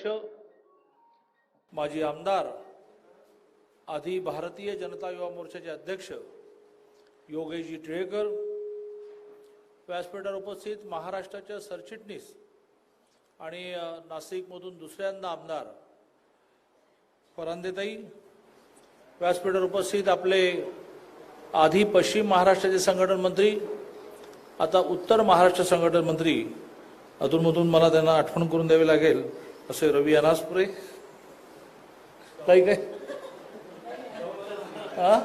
अध्यक्ष माजी आमदार आधी भारतीय जनता युवा मोर्चाचे अध्यक्ष योगेशजी टिळेकर व्यासपीठावर उपस्थित महाराष्ट्राच्या सरचिटणीस आणि नाशिकमधून दुसऱ्यांदा आमदार परांदेताई व्यासपीठावर उपस्थित आपले आधी पश्चिम महाराष्ट्राचे संघटन मंत्री आता उत्तर महाराष्ट्र संघटन मंत्री अधूनमधून मला त्यांना आठवण करून द्यावी लागेल. असे रवी अनासपुरे काही काय हा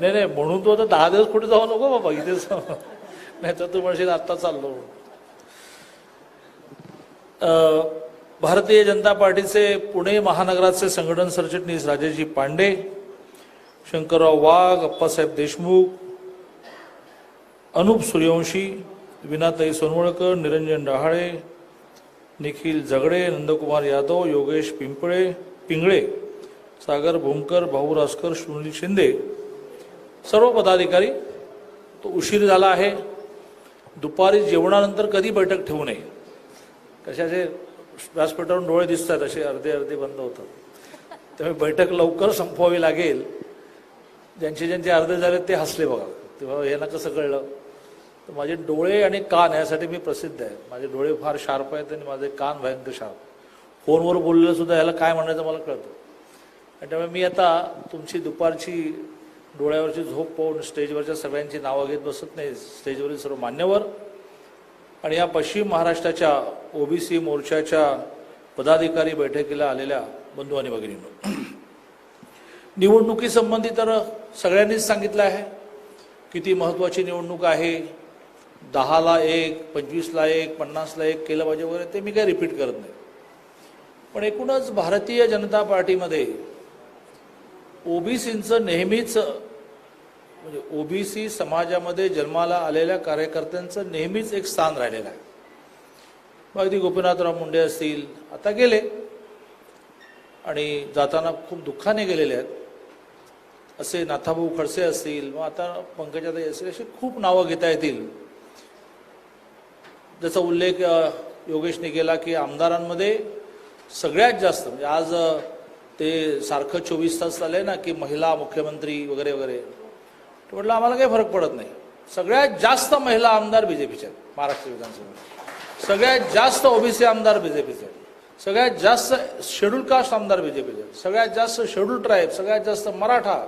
नाही नाही म्हणून तू आता दहा दिवस कुठे जाऊ नको बाबा इथेच नाही तर तू म्हणशील आत्ता चाललो भारतीय जनता पार्टीचे पुणे महानगराचे संघटन सरचिटणीस राजेजी पांडे शंकरराव वाघ अप्पासाहेब देशमुख अनुप सूर्यवंशी विनाताई सोनवळकर निरंजन डहाळे निखिल झगडे नंदकुमार यादव योगेश पिंपळे पिंगळे सागर भूमकर भाऊ रासकर सुनील शिंदे. सर्व पदाधिकारी तो उशीर झाला आहे. दुपारी जेवणानंतर कधी बैठक ठेवू नये? कशाचे व्यासपीठावरून डोळे दिसतात असे अर्धे अर्धे बंद होतात. त्यामुळे बैठक लवकर संपवावी लागेल. ज्यांचे ज्यांचे अर्धे झाले ते हसले बघा. तेव्हा हे कसं कळलं? तर माझे डोळे आणि कान यासाठी मी प्रसिद्ध आहे. माझे डोळे फार शार्प आहेत आणि माझे कान भयंकर शार्प फोनवर बोललेलं सुद्धा ह्याला काय म्हणायचं मला कळतं. आणि त्यामुळे मी आता तुमची दुपारची डोळ्यावरची झोप पाहून स्टेजवरच्या सगळ्यांची नावं घेत बसत नाही. स्टेजवरील सर्व मान्यवर. आणि या पश्चिम महाराष्ट्राच्या ओबीसी मोर्चाच्या पदाधिकारी बैठकीला आलेल्या बंधू आणि भगिनींनो. निवडणुकीसंबंधी तर सगळ्यांनीच सांगितलं आहे. किती महत्त्वाची निवडणूक आहे. दहाला एक पंचवीसला एक पन्नासला एक केलं पाहिजे वगैरे ते मी काही रिपीट करत नाही. पण एकूणच भारतीय जनता पार्टीमध्ये ओबीसींचं नेहमीच म्हणजे ओबीसी समाजामध्ये जन्माला आलेल्या कार्यकर्त्यांचं नेहमीच एक स्थान राहिलेलं आहे. मग अगदी गोपीनाथराव मुंडे असतील आता गेले. आणि जाताना खूप दुःखाने गेलेले आहेत. असे नाथाभाऊ खडसे असतील मग आता पंकजाताई असतील अशी खूप नावं घेता येतील. ज्याचा उल्लेख योगेशने केला की आमदारांमध्ये सगळ्यात जास्त म्हणजे आज ते सारखं चोवीस तास चाललंय ना की महिला मुख्यमंत्री वगैरे वगैरे. म्हटलं आम्हाला काही फरक पडत नाही. सगळ्यात जास्त महिला आमदार बीजेपीच्या आहेत महाराष्ट्र विधानसभेत सगळ्यात जास्त ओबीसी आमदार बीजेपीचे आहेत. सगळ्यात जास्त शेड्यूल कास्ट आमदार बीजेपीचे आहेत. सगळ्यात जास्त शेड्यूल ट्राईब सगळ्यात जास्त मराठा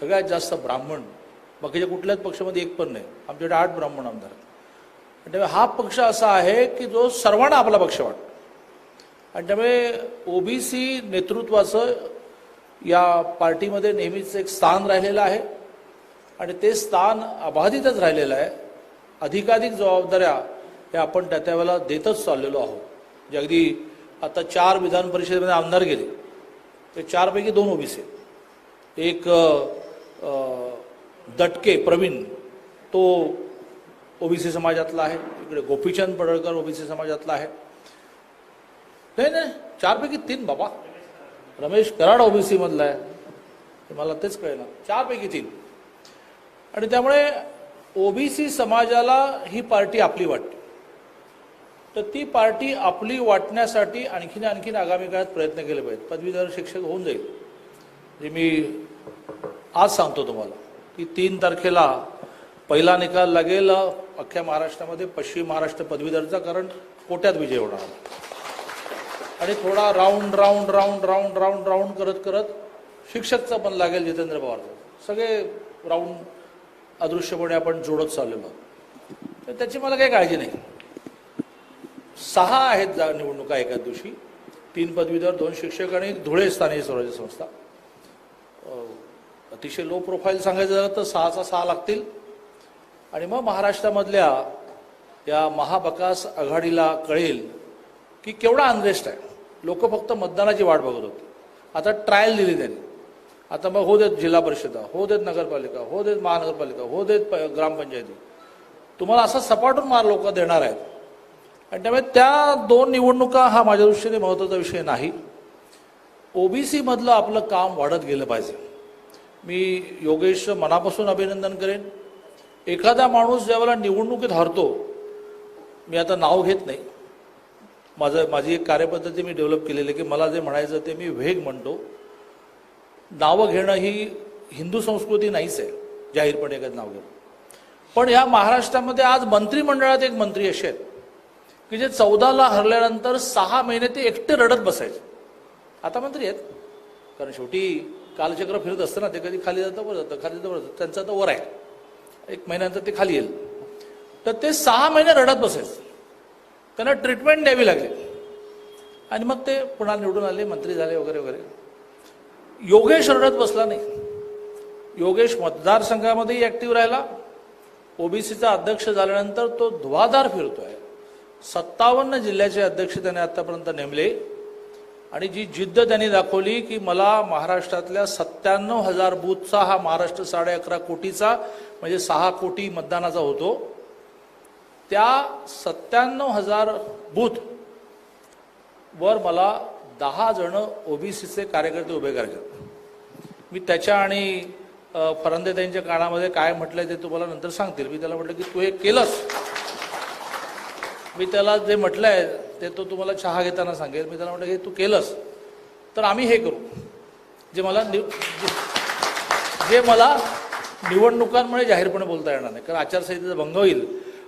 सगळ्यात जास्त ब्राह्मण. बाकीच्या कुठल्याच पक्षामध्ये एक पण नाही. आमच्याकडे आठ ब्राह्मण आमदार आहेत. त्यामुळे हा पक्ष असा आहे की जो सर्वांना आपला पक्ष वाटतो. आणि त्यामुळे ओबीसी नेतृत्वाचं या पार्टीमध्ये नेहमीच एक स्थान राहिलेलं आहे. आणि ते स्थान अबाधितच राहिलेलं आहे. अधिकाधिक जबाबदाऱ्या हे आपण त्या त्यावेळेला देतच चाललेलो आहोत. जे अगदी आता चार विधान परिषदेमध्ये आमदार गेले. ते चारपैकी दोन ओबीसी एक आहेत. एक दटके प्रवीण तो ओबीसी समाजातला आहे इकडे गोपीचंद पडळकर ओबीसी समाजातला आहे. नाही नाही चारपैकी तीन बाबा. रमेश कराड ओबीसी मधला आहे मला तेच कळेना. चारपैकी तीन. आणि त्यामुळे ओबीसी समाजाला ही पार्टी आपली वाटते. तर ती पार्टी आपली वाटण्यासाठी आणखीन आणखीन आगामी काळात प्रयत्न केले पाहिजेत. पदवीधर शिक्षक होऊन जाईल. जे मी आज सांगतो तुम्हाला की तीन तारखेला पहिला निकाल लागेल अख्ख्या महाराष्ट्रामध्ये पश्चिम महाराष्ट्र पदवीधरचा कारण कोट्यात विजय होणार आणि थोडा round round round round round round करत करत शिक्षकचा पण लागेल जितेंद्र पवारचा. सगळे राऊंड अदृश्यपणे आपण जोडत चाललेलो तर त्याची मला काही काळजी नाही. सहा आहेत जा निवडणुका एका दिवशी. तीन पदवीधर दोन शिक्षक आणि धुळे स्थानिक स्वराज्य संस्था. अतिशय लो प्रोफाईल सांगायचं झालं तर सहाचा सहा लागतील. आणि मग महाराष्ट्रामधल्या या महाबकास आघाडीला कळेल की केवढा अनरेस्ट आहे. लोक फक्त मतदानाची वाट बघत होते. आता ट्रायल दिली त्यांनी. आता मग हो देत जिल्हा परिषदा हो देत नगरपालिका हो देत महानगरपालिका हो देत प- ग्रामपंचायती. तुम्हाला असा सपाटून मार लोक देणार आहेत. आणि त्यामुळे त्या दोन निवडणुका हा माझ्या दृष्टीने महत्त्वाचा विषय नाही. ओबीसीमधलं आपलं काम वाढत गेलं पाहिजे. मी योगेश मनापासून अभिनंदन करेन. एखादा माणूस ज्यावेळेला निवडणुकीत हरतो मी आता नाव घेत नाही. माझं माझी एक कार्यपद्धती मी डेव्हलप केलेली आहे की मला जे म्हणायचं ते मी वेग म्हणतो. नावं घेणं ही हिंदू संस्कृती नाहीच आहे जाहीरपणे एखादं नाव घेणं. पण ह्या महाराष्ट्रामध्ये आज मंत्रिमंडळात एक मंत्री असे आहेत की जे चौदाला हरल्यानंतर सहा महिने ते एकटे रडत बसायचे. आता मंत्री आहेत कारण शेवटी कालचक्र फिरत असतं ना ते कधी खाली जातं वर जातं खाली जातं वर जातं त्यांचं आता वर आहे. एक महिन्यानंतर ते खाली येईल. तर ते सहा महिने रडत बसेल त्यांना ट्रीटमेंट द्यावी लागली. आणि मग ते पुन्हा निवडून आले मंत्री झाले वगैरे वगैरे. योगेश रडत बसला नाही. योगेश मतदारसंघामध्येही ॲक्टिव्ह राहिला. ओबीसीचा अध्यक्ष झाल्यानंतर तो धुवाधार फिरतोय. सत्तावन्न जिल्ह्याचे अध्यक्ष त्याने आतापर्यंत नेमले. आणि जी जिद्द त्यांनी दाखवली की मला महाराष्ट्रातल्या सत्त्याण्णव हजार बूथचा हा महाराष्ट्र साडे अकरा कोटीचा म्हणजे सहा कोटी मतदानाचा होतो. त्या सत्त्याण्णव हजार बूथ वर मला दहा जण ओबीसीचे कार्यकर्ते उभे करायचे मी त्याच्या आणि फरंदे त्यांच्या कानामध्ये काय म्हटलंय ते तुम्हाला नंतर सांगतील. मी त्याला म्हटलं की तू हे केलंस. मी त्याला जे म्हटलंय ते तो तुम्हाला चहा घेताना सांगेल. मी त्याला म्हटलं हे तू केलंस. तर आम्ही हे करू. जे मला निव- जे मला निवडणुकांमुळे जाहीरपणे बोलता येणार नाही. कारण आचारसंहितेचा भंग होईल.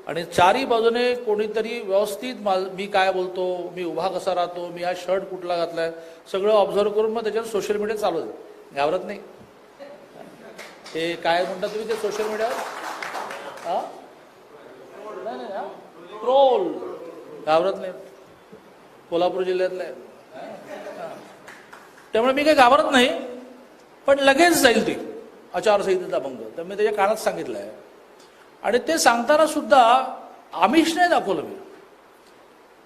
आणि चारही बाजूने कोणीतरी व्यवस्थित मा मी काय बोलतो मी उभा कसा राहतो मी हा शर्ट कुठला घातलाय सगळं ऑब्झर्व करून मग त्याच्यावर सोशल मीडिया चालू आहे घाबरत नाही. ते काय म्हणता तुम्ही ते सोशल मीडियावर हां? नाही नाही ट्रोल घाबरत नाही. कोल्हापूर जिल्ह्यातलं. आहे त्यामुळे मी काही घाबरत नाही पण लगेच जाईल ती. आचारसंहितेचा भंग. तर मी त्याच्या कानात सांगितलं आहे आणि ते सांगताना सुद्धा आमिष नाही दाखवलं मी.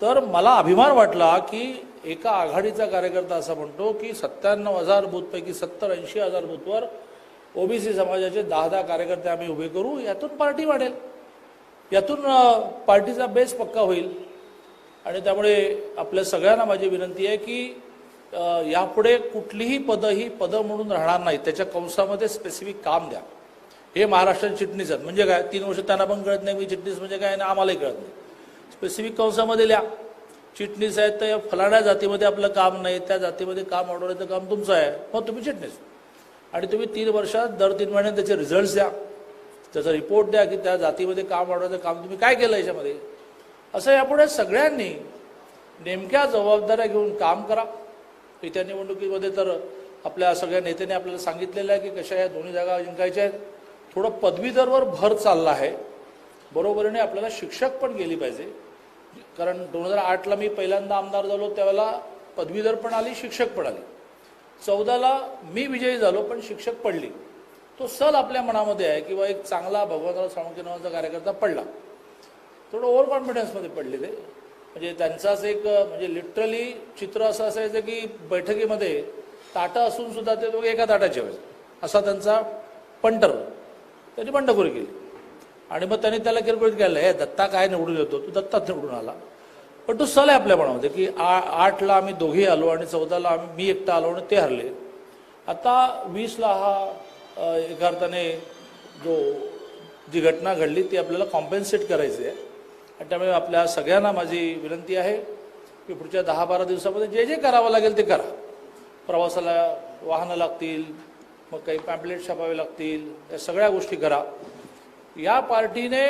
तर मला अभिमान वाटला की एका आघाडीचा कार्यकर्ता असा म्हणतो की सत्त्याण्णव हजार बूथपैकी सत्तर ऐंशी हजार बूथवर ओबीसी समाजाचे दहा दहा कार्यकर्ते आम्ही उभे करू यातून पार्टी वाढेल. यातून पार्टीचा बेस पक्का होईल. आणि त्यामुळे आपल्या सगळ्यांना माझी विनंती आहे की यापुढे कुठलीही पदं ही पदं म्हणून राहणार नाही त्याच्या कंसामध्ये स्पेसिफिक काम द्या. हे महाराष्ट्रात चिटणीस आहेत. म्हणजे काय? तीन वर्ष त्यांना पण कळत नाही मी चिटणीस म्हणजे काय आणि आम्हालाही कळत नाही. स्पेसिफिक कंसामध्ये लिहा. चिटणीस आहेत तर या फलाण्या जातीमध्ये आपलं काम नाही त्या जातीमध्ये काम वाढवण्याचं काम तुमचं आहे. मग तुम्ही चिटणीस. आणि तुम्ही तीन वर्षात दर तीन महिन्यात त्याचे रिझल्ट्स द्या. त्याचा रिपोर्ट द्या की त्या जातीमध्ये काम वाढवायचं काम तुम्ही काय केलं याच्यामध्ये? असं यापुढे सगळ्यांनी नेमक्या जबाबदाऱ्या घेऊन काम करा. येत्या निवडणुकीमध्ये तर आपल्या सगळ्या नेत्यांनी आपल्याला सांगितलेलं आहे की कशा या दोन्ही जागा जिंकायच्या आहेत. थोडं पदवीधरवर भर चालला आहे. बरोबरीने आपल्याला शिक्षक पण गेली पाहिजे. कारण दोन हजार आठला मी पहिल्यांदा आमदार झालो त्यावेळेला पदवीधर पण आली शिक्षक पण आली. चौदाला मी विजयी झालो पण शिक्षक पडली. तो सल आपल्या मनामध्ये आहे किंवा एक चांगला भगवंतराव साळुंके नावाचा कार्यकर्ता पडला. थोडं ओव्हर कॉन्फिडन्समध्ये पडले ते म्हणजे त्यांचाच एक म्हणजे लिटरली चित्र असं असायचं की बैठकीमध्ये ताटं असून सुद्धा ते दोघे एका ताटात जेवायचे. असा त्यांचा पंटर. त्यांनी बंडखोरी केली. आणि मग त्यांनी त्याला किरकोळीत केलं हे दत्ता काय निवडून येतो? तू दत्ताच निवडून आला. पण तो सल आहे आपल्या मनामध्ये की आ आठला आम्ही दोघे आलो आणि चौदाला आम्ही मी एकटा आलो आणि ते हरले. आता वीसला हा एका अर्थाने जो जी घटना घडली ती आपल्याला कॉम्पेन्सेट करायची आहे. त्यामुळे आपल्या सगळ्यांना माझी विनंती आहे की पुढच्या दहा बारा दिवसामध्ये जे जे करावं लागेल ते करा. प्रवासाला वाहनं लागतील मग काही पॅम्पलेट छापावे लागतील या सगळ्या गोष्टी करा. या पार्टीने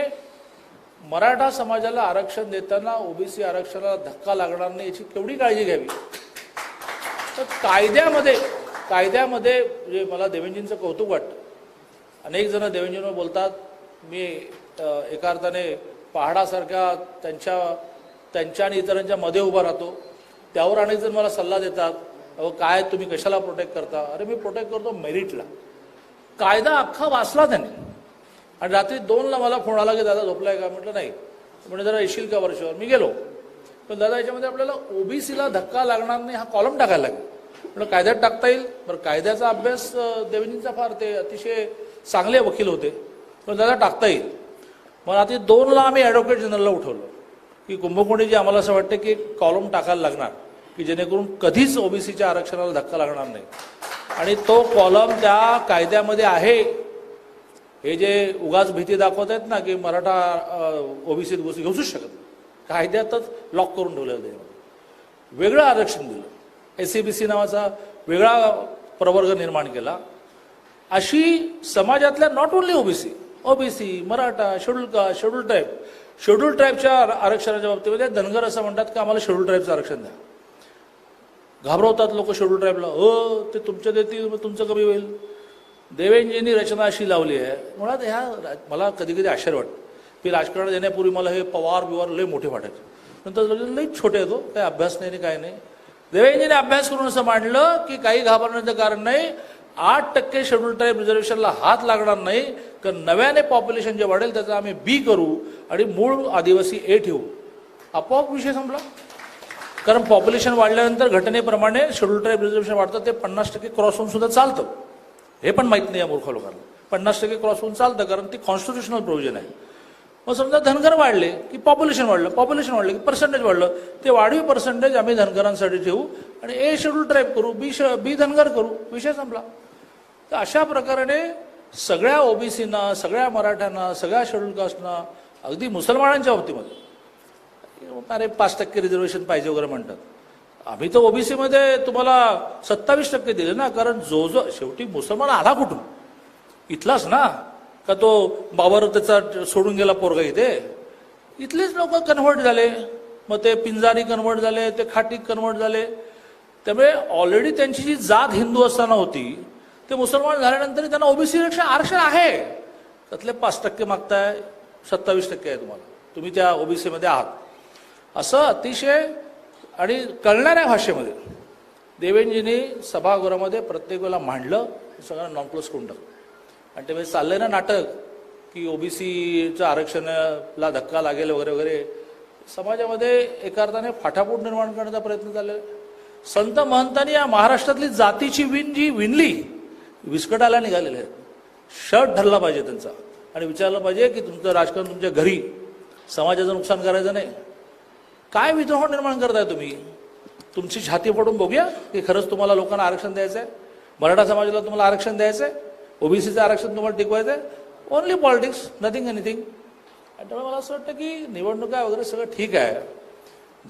मराठा समाजाला आरक्षण देताना ओबीसी आरक्षणाला धक्का लागणार नाही याची केवढी काळजी घ्यावी? तर कायद्यामध्ये कायद्यामध्ये म्हणजे मला देवेंजींचं कौतुक वाटतं. अनेक जण देवेंजींवर बोलतात मी एका अर्थाने पहाडासारख्या त्यांच्या त्यांच्या आणि इतरांच्या मध्ये उभा राहतो. त्यावर अनेक जण मला सल्ला देतात अहो काय तुम्ही कशाला प्रोटेक्ट करता? अरे मी प्रोटेक्ट करतो मेरिटला कायदा अख्खा वाचला त्याने. आणि रात्री दोनला मला फोन आला की दादा झोपलाय का? म्हटलं नाही. म्हणजे जरा येशील का वर्षावर मी गेलो. पण दादा याच्यामध्ये आपल्याला ओबीसीला धक्का लागणार नाही हा कॉलम टाकायला लागेल. म्हणजे कायद्यात टाकता येईल. बरं कायद्याचा अभ्यास अं, देवेंजींचा फार ते अतिशय चांगले वकील होते. पण दादा टाकता येईल. मग आता दोनला आम्ही ॲडव्होकेट जनरलला उठवलं. की कुंभकोणीजी आम्हाला असं वाटतं की कॉलम टाकायला लागणार की जेणेकरून कधीच ओबीसीच्या आरक्षणाला धक्का लागणार नाही. आणि तो कॉलम त्या कायद्यामध्ये आहे. हे जे उगाच भीती दाखवत आहेत ना की मराठा ओबीसीत गोष्टी घुसूच शकत नाही. कायद्यातच लॉक करून ठेवलं आहे. त्याच्यामध्ये वेगळं आरक्षण दिलं. एस सी बी सी नावाचा वेगळा प्रवर्ग निर्माण केला. अशी समाजातल्या not only OBC OBC Maratha schedule का शेड्यूल ट्राईब शेड्यूल ट्राईबच्या आरक्षणाच्या बाबतीमध्ये धनगर असं म्हणतात की आम्हाला शेड्यूल ट्राईबचं आरक्षण द्या. घाबरवतात लोक शेड्यूल ट्राईबला हो ते तुमच्या देतील मग तुमचं कमी होईल. देवेंजींनी रचना अशी लावली आहे. मुळात ह्या मला कधी कधी आश्चर्य वाटतं. की राजकारणात येण्यापूर्वी मला हे पवार बिवार लय मोठे वाटायचे. नंतर लई छोटे येतो काही अभ्यास नाही आणि काय नाही. देवेंजीने अभ्यास करून असं मांडलं की काही घाबरण्याचं कारण नाही. आठ टक्के शेड्यूल ट्राईब रिझर्वेशनला हात लागणार नाही तर नव्याने पॉप्युलेशन जे वाढेल त्याचं आम्ही बी करू आणि मूळ आदिवासी ए ठेवू. आपोआप विषय संपला. कारण पॉप्युलेशन वाढल्यानंतर घटनेप्रमाणे शेड्यूल ट्राईब रिझर्वेशन वाढतं ते पन्नास टक्के क्रॉस होऊन सुद्धा चालतं. हे पण माहीत नाही या मूर्ख लोकांना. पन्नास टक्के क्रॉस होऊन चालतं कारण ती कॉन्स्टिट्युशनल प्रोव्हिजन आहे. मग समजा धनगर वाढले की पॉप्युलेशन वाढलं पॉप्युलेशन वाढलं की पर्सेंटेज वाढलं ते वाढीव पर्सेंटेज आम्ही धनगरांसाठी ठेवू. आणि ए शेड्यूल ट्राईब करू बी श बी धनगर करू विषय संपला. तर अशा प्रकारे सगळ्या ओबीसीना सगळ्या मराठ्यांना सगळ्या शेड्यूल कास्टना अगदी मुसलमानांच्या बाबतीमध्ये. अरे पाच टक्के रिझर्वेशन पाहिजे वगैरे म्हणतात. आम्ही तर ओबीसीमध्ये तुम्हाला सत्तावीस टक्के दिले ना कारण जो जो शेवटी मुसलमान आला कुठून? इथलाच ना? का तो बाबर त्याचा सोडून गेला पोरगा इथे? इथलेच लोक कन्व्हर्ट झाले. मग ते पिंजारी कन्व्हर्ट झाले ते खाटीक कन्व्हर्ट झाले. त्यामुळे ऑलरेडी त्यांची जी जात हिंदू असताना होती ते मुसलमान झाल्यानंतर त्यांना ओबीसी आरक्षण आरक्षण आहे. त्यातले पाच टक्के मागताय सत्तावीस टक्के आहे तुम्हाला. तुम्ही त्या ओबीसीमध्ये आहात. असं अतिशय आणि कळणाऱ्या भाषेमध्ये देवेंजींनी सभागृहामध्ये प्रत्येक वेळेला मांडलं सगळ्यांना नॉनक्लोज करून टाकलं. आणि त्यामुळे चाललंय ना नाटक की ओबीसीचं आरक्षणाला धक्का लागेल वगैरे वगैरे. समाजामध्ये एका अर्थाने फाटाफूट निर्माण करण्याचा प्रयत्न चाललेला आहे. संत महंतांनी या महाराष्ट्रातली जातीची विण जी विणली विस्कटायला निघालेले आहेत. शर्ट धरला पाहिजे त्यांचा. आणि विचारलं पाहिजे की तुमचं राजकारण तुमच्या घरी समाजाचं नुकसान करायचं नाही. काय विद्रोह निर्माण करताय तुम्ही? तुमची छाती पडून बघूया की खरंच तुम्हाला लोकांना आरक्षण द्यायचं आहे मराठा समाजाला तुम्हाला आरक्षण द्यायचं आहे ओबीसीचं आरक्षण तुम्हाला टिकवायचं आहे ओनली पॉलिटिक्स नथिंग एनिथिंग आणि त्यामुळे मला असं वाटतं की निवडणुका वगैरे सगळं ठीक आहे.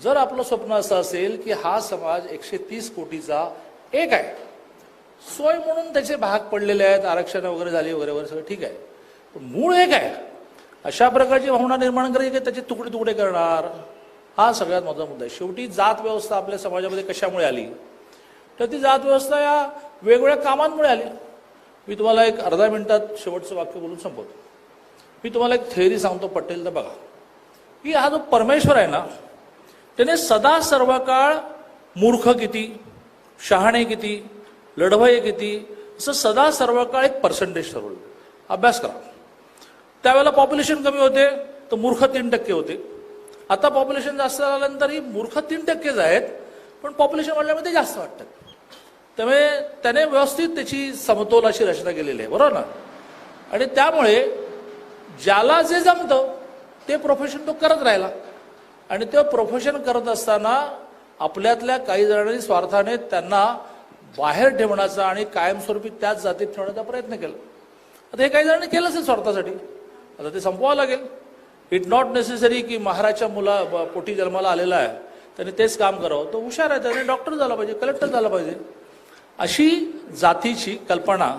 जर आपलं स्वप्न असं असेल की हा समाज एकशे तीस कोटीचा एक आहे सोय म्हणून त्याचे भाग पडलेले आहेत आरक्षण वगैरे झाली वगैरे वगैरे सगळं ठीक आहे. पण मूळ एक आहे. अशा प्रकारची भावना निर्माण करायची की त्याचे तुकडे तुकडे करणार. हा सगळ्यात महत्त्वाचा मुद्दा आहे. शेवटी जात व्यवस्था आपल्या समाजामध्ये कशामुळे आली? तर ती जात व्यवस्था या वेगवेगळ्या कामांमुळे आली. मी तुम्हाला एक अर्धा मिनिटात शेवटचं वाक्य बोलून संपवतो. मी तुम्हाला एक थेअरी सांगतो पटेल तर बघा. की हा जो परमेश्वर आहे ना त्याने सदा सर्व काळ मूर्ख किती शहाणे किती लढवय किती असं सदा सर्व काळ एक पर्सेंटेज ठरवलं. अभ्यास करा. त्यावेळेला पॉप्युलेशन कमी होते तर मूर्ख तीन टक्के होते. आता पॉप्युलेशन जास्त झाल्यानंतर ही मूर्ख तीन टक्केच आहेत पण पॉप्युलेशन वाढल्यामध्ये जास्त वाटतात त्यामुळे त्याने व्यवस्थित त्याची समतोल अशी रचना केलेली आहे बरोबर ना? आणि त्यामुळे ज्याला जे जमतं ते प्रोफेशन तो करत राहिला. आणि ते प्रोफेशन करत असताना आपल्यातल्या काही जणांनी स्वार्थाने त्यांना बाहेर ठेवण्याचा आणि कायमस्वरूपी त्याच जातीत ठेवण्याचा प्रयत्न केला. आता हे काही जणांनी केलं असेल स्वार्थासाठी. आता ते संपवावं लागेल. इट नॉट नेसेसरी की महाराजच्या मुला पोटी जन्माला आलेला आहे. त्याने तेच काम करावं. तो हुशार आहे. त्याने डॉक्टर झाला पाहिजे कलेक्टर झाला पाहिजे. अशी जातीची कल्पना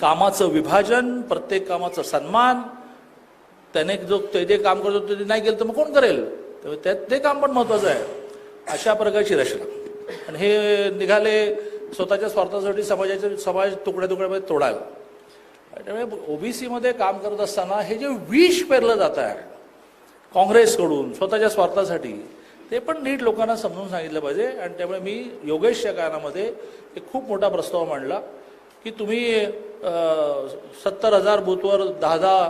कामाचं विभाजन प्रत्येक कामाचा सन्मान त्याने जो ते जे काम करतो ते नाही केलं तर मग कोण करेल? त्यामुळे त्यात ते काम पण महत्वाचं आहे. अशा प्रकारची रचना. आणि हे निघाले स्वतःच्या स्वार्थासाठी समाजाचे समाज तुकड्या तुकड्यामध्ये तोडायला त्यामुळे ओबीसीमध्ये काम करत असताना हे जे विष पेरलं जात आहे काँग्रेसकडून स्वतःच्या स्वार्थासाठी ते पण नीट लोकांना समजून सांगितलं पाहिजे. आणि त्यामुळे मी योगेशच्या कानामध्ये एक खूप मोठा प्रस्ताव मांडला की तुम्ही सत्तर हजार बूथवर दहा दहा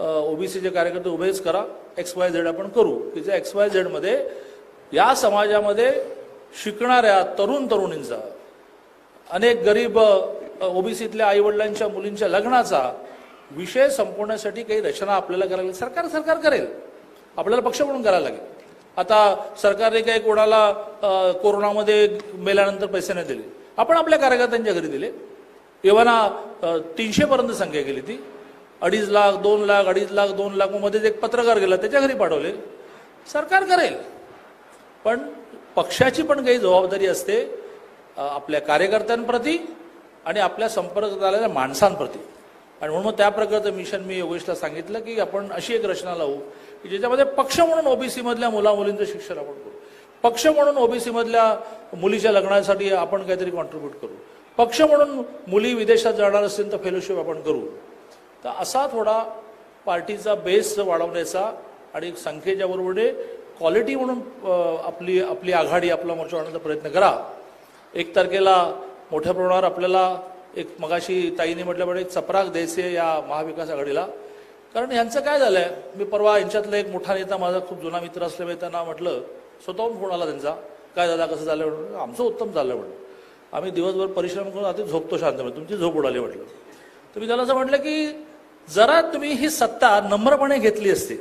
ओबीसीचे कार्यकर्ते उभेच करा एक्स वाय झेड आपण करू. की जे एक्स वाय झेडमध्ये या समाजामध्ये शिकणाऱ्या तरुण तरुणींचा अनेक गरीब ओबीसीतल्या आईवडिलांच्या मुलींच्या लग्नाचा विषय संपवण्यासाठी काही रचना आपल्याला करायला लागेल. सरकार सरकार करेल. आपल्याला पक्ष म्हणून करायला लागेल. आता सरकारने काही कोणाला कोरोनामध्ये मेल्यानंतर पैसे नाही दिले. आपण आपल्या कार्यकर्त्यांच्या घरी दिले. एव्हाना तीनशेपर्यंत संख्या केली ती. अडीच लाख दोन लाख अडीच लाख दोन लाख मग मध्येच एक पत्रकार गेला त्याच्या घरी पाठवले. सरकार करेल. पण पक्षाची पण काही जबाबदारी असते आपल्या कार्यकर्त्यांप्रती आणि आपल्या संपर्कात आलेल्या माणसांप्रती. आणि म्हणून मग त्या प्रकारचं मिशन मी योगेशला सांगितलं की आपण अशी एक रचना लावू की ज्याच्यामध्ये पक्ष म्हणून ओबीसी मधल्या मुला मुलींचं शिक्षण आपण करू. पक्ष म्हणून ओबीसी मधल्या मुलीच्या लग्नासाठी आपण काहीतरी कॉन्ट्रीब्यूट करू. पक्ष म्हणून मुली विदेशात जाणार असतील तर फेलोशिप आपण करू. तर असा थोडा पार्टीचा बेस वाढवण्याचा आणि संख्येच्या बरोबरीने क्वालिटी म्हणून आपली आपली आघाडी आपला मोर्चा वाढवण्याचा प्रयत्न करा. एक तारखेला मोठ्या प्रमाणावर आपल्याला एक मगाशी ताईने म्हटल्याप्रमाणे एक चपराक द्यायचे या महाविकास आघाडीला. कारण यांचं काय झालं आहे मी परवा यांच्यातला एक मोठा नेता माझा खूप जुना मित्र असल्यामुळे त्यांना म्हटलं स्वतःहून फोन आला त्यांचा. काय झाला कसं झालं? म्हणून आमचं उत्तम झालं. म्हणून आम्ही दिवसभर परिश्रम करून आता झोपतो शांतपणे. तुमची झोप उडाली. म्हटलं. तर मी त्याला असं म्हटलं की जरा तुम्ही ही सत्ता नम्रपणे घेतली असती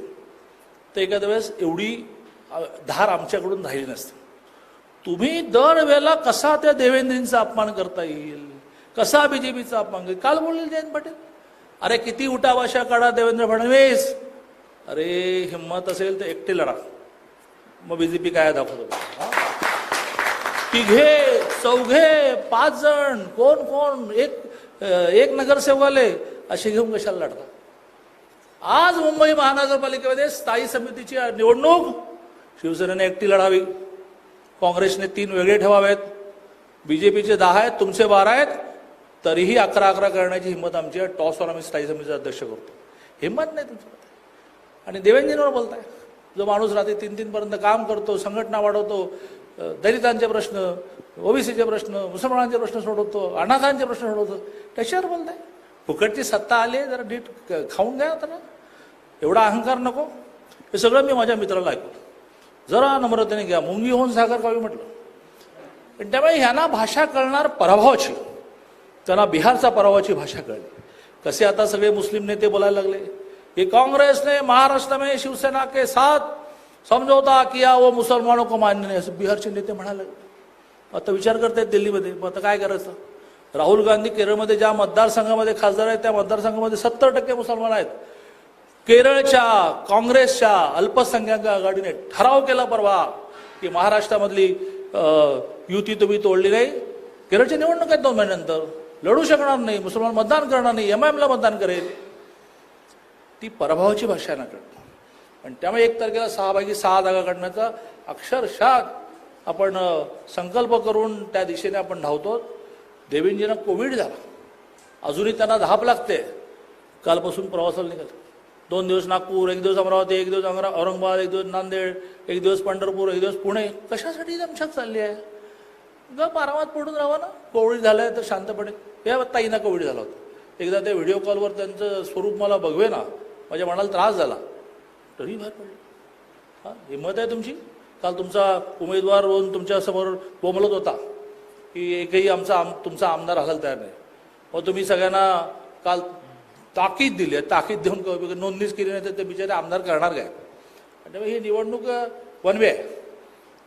तर एखाद्या वेळेस एवढी धार आमच्याकडून राहिली नसते. तुम्ही दरवेळेला कसा त्या देवेंद्रींचा अपमान करता येईल? कसा बी जे पीचा अपमान करेल काल बोलले जयंत पाटील. अरे किती उठावाशा काढा देवेंद्र फडणवीस. अरे हिंमत असेल तर एकटे लढा. मग बी जे पी काय दाखवतो? तिघे चौघे पाच जण कोण कोण? एक एक नगरसेवक आले. असे घेऊन कशाला लढता आज मुंबई महानगरपालिकेमध्ये स्थायी समितीची निवडणूक शिवसेनेने एकटी लढावी काँग्रेसने तीन वेगळे ठेवावेत बीजेपीचे दहा आहेत तुमचे बारा आहेत तरीही अकरा अकरा करण्याची हिंमत आमची आहे. टॉसवर आम्ही स्थायी समितीचा अध्यक्ष करतो. हिंमत नाही तुमच्याकडे. आणि देवेंद्रजींवर बोलताय. जो माणूस रात्री तीन तीनपर्यंत काम करतो संघटना वाढवतो दलितांचे प्रश्न ओबीसीचे प्रश्न मुसलमानांचे प्रश्न सोडवतो अनाथांचे प्रश्न सोडवतो त्याच्यावर बोलताय? फुकटची सत्ता आली जरा नीट क- खाऊन घ्या आता ना. एवढा अहंकार नको. हे सगळं मी माझ्या मित्राला ऐकलं जरा नम्रतेने घ्या. मुंगी होऊन साखर कावी म्हटलं. पण त्यामुळे ह्यांना भाषा कळणार पराभवाची. त्यांना बिहारचा पराभवाची भाषा कळली. कसे आता सगळे मुस्लिम नेते बोलायला लागले? हे काँग्रेसने महाराष्ट्र में शिवसेना के साथ समझौता किया वो मुसलमानों को मान्य नाही असं बिहारचे नेते म्हणायला लागले. आता विचार करतायत दिल्लीमध्ये. मग आता काय करायचं? राहुल गांधी केरळमध्ये ज्या मतदारसंघामध्ये खासदार आहेत त्या मतदारसंघामध्ये सत्तर टक्के मुसलमान आहेत. केरळच्या काँग्रेसच्या अल्पसंख्याक आघाडीने ठराव केला परवा की महाराष्ट्रामधली युती तुम्ही तोडली नाही. केरळची निवडणूक आहेत दोन महिन्यानंतर. लढू शकणार नाही मुसलमान मतदान करणार नाही एम एमला मतदान करेल. ती पराभवाची भाषा ना कळतं आणि त्यामुळे एक तारखेला सहाभागी सहा जागा काढण्याचा अक्षरशः आपण संकल्प करून त्या दिशेने आपण धावतो देवेंद्रजींना कोविड झाला. अजूनही त्यांना धाप लागते. कालपासून प्रवासाला निघाले. दोन दिवस नागपूर एक दिवस अमरावती एक दिवस अमरा औरंगाबाद एक दिवस नांदेड एक दिवस पंढरपूर एक दिवस पुणे. कशासाठी दमछाक चालली आहे? गप आरामात पडून राहा ना. कोविड झालंय तर शांतपणे. या ताईंना कोविड झाला होता. एकदा त्या व्हिडिओ कॉलवर त्यांचं स्वरूप मला बघवे ना. माझ्या मनाला त्रास झाला. तरी बाहेर पडले. हां हिंमत आहे तुमची? काल तुमचा उमेदवार होऊन तुमच्यासमोर बोंबलत होता. की एकही आमचा आम तुमचा आमदार हलायला तयार नाही. मग तुम्ही सगळ्यांना काल ताकीद दिली आहे. ताकीद देऊन नोंदणीच केली नाही तर ते बिचारे आमदार करणार काय? त्यामुळे ही निवडणूक वन वे आहे.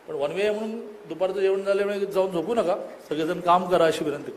पण वन वे म्हणून दुपारचं जेवण झाल्यामुळे जाऊन झोपू नका. सगळेजण काम करा अशी विनंती